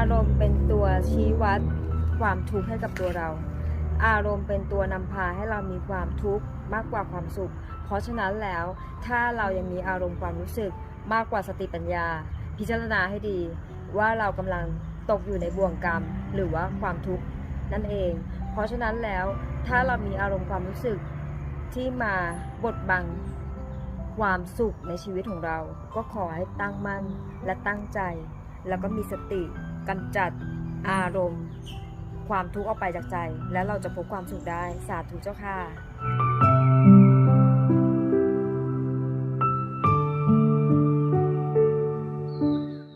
ารมณ์เป็นตัวชี้วัดความทุกข์ให้กับตัวเรา อารมณ์เป็นตัวนำพาให้เรามีความทุกข์มากกว่าความสุข เพราะฉะนั้นแล้วถ้าเรายังมีอารมณ์ความรู้สึกมากกว่าสติปัญญา พิจารณาให้ดี ว่าเรากำลังตกอยู่ในบ่วงกรรม หรือว่าความทุกข์นั่นเอง เพราะฉะนั้นแล้วถ้าเรามีอารมณ์ความรู้สึกที่มาบดบังความสุขในชีวิตของเรา ก็ขอให้ตั้งมั่นและตั้งใจ แล้วก็มีสติ กำจัดอารมณ์ ความทุกข์ออกไปจากใจ แล้วเราจะพบความสุขได้ สาธุเจ้าค่ะ